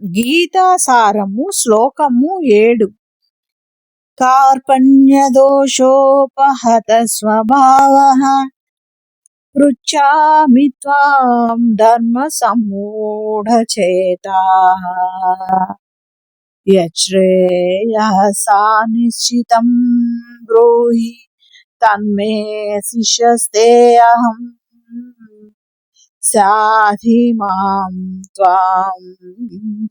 గీతాసారము శ్లోకము ఏడు. కార్పణ్యదోషోపహత స్వభావ పృచ్చామి త్వాం ధర్మ సమ్మూఢచేతా యశ్రేయసా నిశ్చితం బ్రూహి తన్మే శిష్యస్తే అహం సాధి మాం త్వాం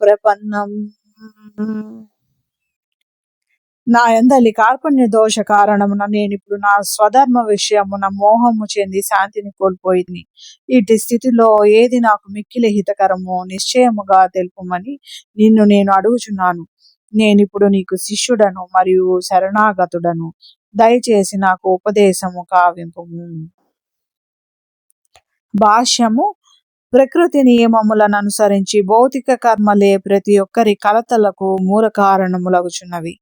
ప్రపన్నం నా యందలి కార్పణ్య దోష కారణమున నేను ఇప్పుడు నా స్వధర్మ విషయమున మోహము చెంది శాంతిని కోల్పోయింది ఇటు స్థితిలో ఏది నాకు మిక్కిలి హితకరమో నిశ్చయముగా తెలుపమని నిన్ను నేను అడుగుచున్నాను. నేనిప్పుడు నీకు శిష్యుడను మరియు శరణాగతుడను. దయచేసి నాకు ఉపదేశము కావింపు భాష్యము ప్రకృతి నియమములను అనుసరించి భౌతిక కర్మలే ప్రతి ఒక్కరి కలతలకు మూల కారణములగుచున్నవి.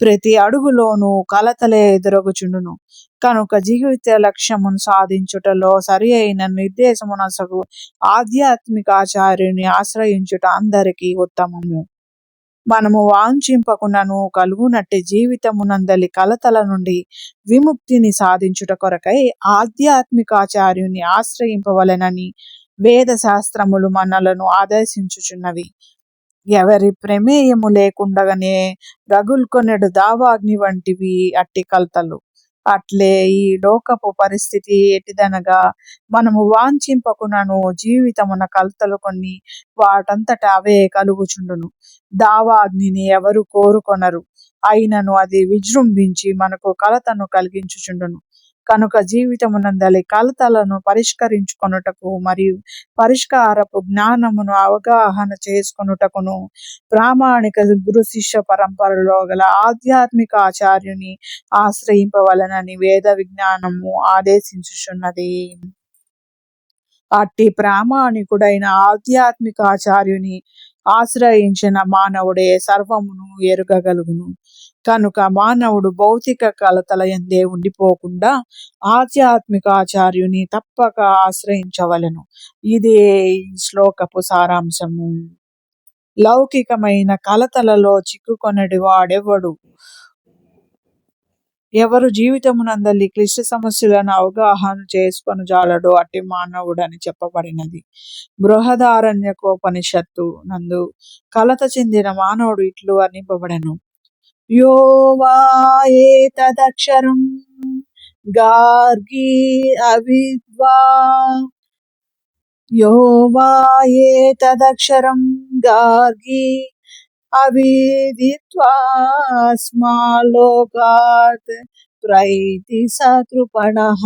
ప్రతి అడుగులోనూ కలతలే ఎదురగుచుండును. కనుక జీవిత లక్ష్యమును సాధించుటలో సరి అయిన నిర్దేశమునసగు ఆధ్యాత్మికాచార్యుని ఆశ్రయించుట అందరికీ ఉత్తమము. మనము వాంఛింపకునను కలుగునట్టి జీవితమునందలి కలతల నుండి విముక్తిని సాధించుట కొరకై ఆధ్యాత్మికాచార్యుని ఆశ్రయింపవలెనని వేద శాస్త్రములు మనలను ఆదేశించుచున్నవి. ఎవరి ప్రమేయము లేకుండగానే రగుల్కొనెడు దావాగ్ని వంటివి అట్టి కలతలు. అట్లే ఈ లోకపు పరిస్థితి ఎటిదనగా మనము వాంఛింపకునను జీవితమున కలతలు కొన్ని వాటంతట అవే కలుగుచుండును. దావాగ్నిని ఎవరు కోరుకొనరు. అయినను అది విజృంభించి మనకు కలతను కలిగించుచుండును. కనుక జీవితమునందలి కలతలను పరిష్కరించుకొనుటకు మరియు పరిష్కారపు జ్ఞానమును అవగాహన చేసుకొనుటకును ప్రామాణిక గురు శిష్య పరంపరలో గల ఆధ్యాత్మిక ఆచార్యుని ఆశ్రయింపవలనని వేద విజ్ఞానము ఆదేశించుచున్నది. అట్టి ప్రామాణికుడైన ఆధ్యాత్మిక ఆచార్యుని ఆశ్రయించిన మానవుడే సర్వమును ఎరుగగలుగును. కనుక మానవుడు భౌతిక కలతల ఎందే ఉండిపోకుండా ఆధ్యాత్మిక ఆచార్యుని తప్పక ఆశ్రయించవలెను. ఇదే శ్లోకపు సారాంశము. లౌకికమైన కలతలలో చిక్కుకొనడి వాడెవడు? ఎవరు జీవితమునందలి క్లిష్ట సమస్యలను అవగాహన చేసుకొని జాలడు అట్టి మానవుడని చెప్పబడినది. బృహదారణ్యకోపనిషత్తు నందు కలత చెందిన మానవుడు ఇట్లు వర్ణింపబడెను. యో గార్గీ గార్గి అవిద్వా. యో ఏ తదక్షరం గార్గి అవిదిత్వాస్మాలోకాత్ ప్రైతి సకృపణః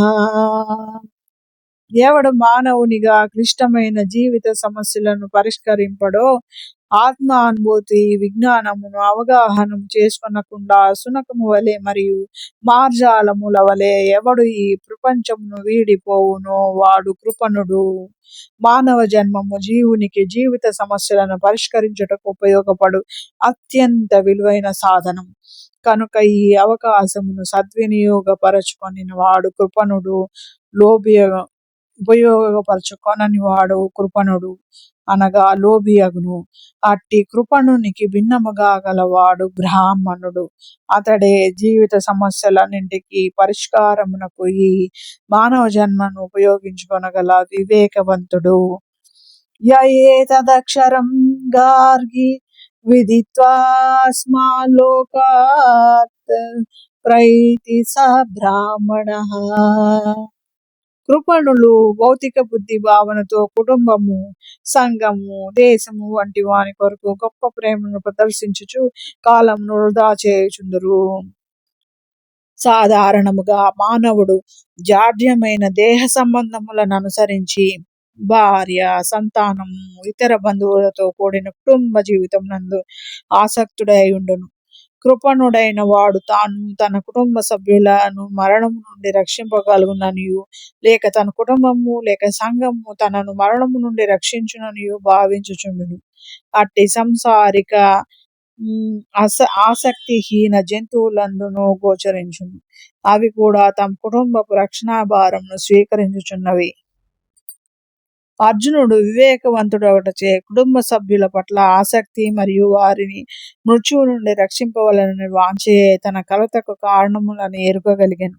ఎవడు మానవునిగా క్లిష్టమైన జీవిత సమస్యలను పరిష్కరింపడో ఆత్మ అనుభూతి విజ్ఞానమును అవగాహన చేసుకొనకుండా సునకము వలె మరియు మార్జాలముల వలె ఎవడు ఈ ప్రపంచమును వీడిపోవునో వాడు కృపణుడు. మానవ జన్మము జీవునికి జీవిత సమస్యలను పరిష్కరించుటకు ఉపయోగపడు అత్యంత విలువైన సాధనం. కనుక ఈ అవకాశమును సద్వినియోగపరచుకొని వాడు కృపణుడు లోభి ఉపయోగపరచుకొనని వాడు కృపణుడు అనగా లోభి అగును. అట్టి కృపణునికి భిన్నముగా గలవాడు బ్రాహ్మణుడు. అతడే జీవిత సమస్యలన్నింటికి పరిష్కారమునకు ఈ మానవ జన్మను ఉపయోగించుకొనగల వివేకవంతుడు. య ఏతదక్షరం గార్గి విదిత్వాస్మాలోకాత్ ప్రైతి స బ్రాహ్మణ. కృపణులు భౌతిక బుద్ధి భావనతో కుటుంబము సంఘము దేశము వంటి వాని కొరకు గొప్ప ప్రేమను ప్రదర్శించుచు కాలమును వృధా చేయుచుందరు. సాధారణముగా మానవుడు జాడ్యమైన దేహ సంబంధములను అనుసరించి భార్య సంతానము ఇతర బంధువులతో కూడిన కుటుంబ జీవితం నందు ఆసక్తుడై ఉండును. కృపణుడైన వాడు తాను తన కుటుంబ సభ్యులను మరణము నుండి రక్షింపగలుగుననియు లేక తన కుటుంబము లేక సంఘము తనను మరణము నుండి రక్షించుననియు భావించుచుండును. అట్టి సంసారిక అస ఆసక్తిహీన జంతువులందును గోచరించును. అవి కూడా తమ కుటుంబపు రక్షణాభారంను స్వీకరించుచున్నవి. అర్జునుడు వివేకవంతుడు వివేకవంతుడొకటచే కుటుంబ సభ్యుల పట్ల ఆసక్తి మరియు వారిని మృత్యువు నుండి రక్షింపవలనని వాంఛే తన కలతకు కారణములను ఎరుకగలిగాను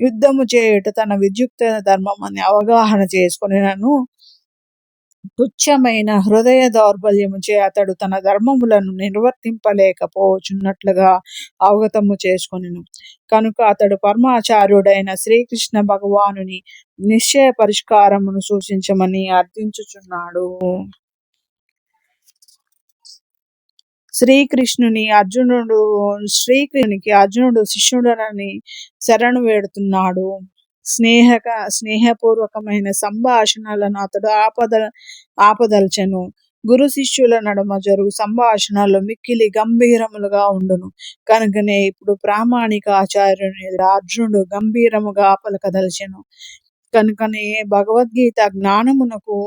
యుద్ధము చేయుట తన విద్యుక్త అని అవగాహన చేసుకుని నన్ను తుచ్చమైన హృదయ దౌర్బల్యముచే అతడు తన ధర్మములను నిర్వర్తింపలేకపోచున్నట్లుగా అవగతము చేసుకొనిను. కనుక అతడు పరమాచార్యుడైన శ్రీకృష్ణ భగవానుని నిశ్చయ పరిష్కారమును సూచించమని అర్థించుచున్నాడు. శ్రీకృష్ణుని అర్జునుడు శ్రీకృష్ణునికి అర్జునుడు శిష్యుడనని శరణు వేడుతున్నాడు. స్నేహక స్నేహపూర్వకమైన సంభాషణలను అతడు ఆపద ఆపదల్చను. గురు శిష్యుల నడుమ జరుగు సంభాషణలు మిక్కిలి గంభీరములుగా ఉండును. కనుకనే ఇప్పుడు ప్రామాణిక ఆచార్యుని అర్జునుడు గంభీరముగా పలకదలిచెను. కనుకనే భగవద్గీత జ్ఞానమునకు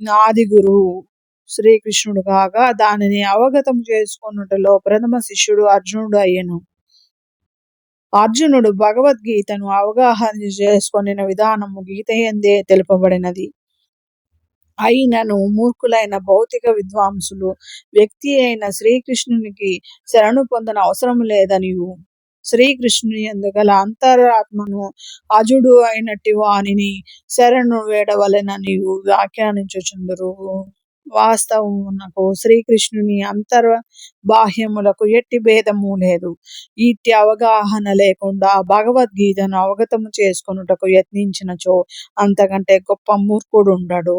నాది గురువు శ్రీకృష్ణుడు కాగా దానిని అవగతం చేసుకున్నటలో ప్రథమ శిష్యుడు అర్జునుడు అయ్యను. అర్జునుడు భగవద్గీతను అవగాహన చేసుకొనిన విధానము గీతయందే తెలుపబడినది. అయినను మూర్ఖులైన భౌతిక విద్వాంసులు వ్యక్తి అయిన శ్రీకృష్ణునికి శరణు పొందన అవసరం లేదనియు. శ్రీకృష్ణుని యందు అంతరాత్మను అజుడు అయినట్టి వానిని శరణు వేడవలెననియు వ్యాఖ్యానించుచుందురు. వాస్తవమునకు శ్రీకృష్ణుని అంతర్ బాహ్యములకు ఎట్టి భేదము లేదు. ఇట్టి అవగాహన లేకుండా భగవద్గీతను అవగతము చేసుకొనుటకు యత్నించినచో అంతకంటే గొప్ప మూర్ఖుడుండడు.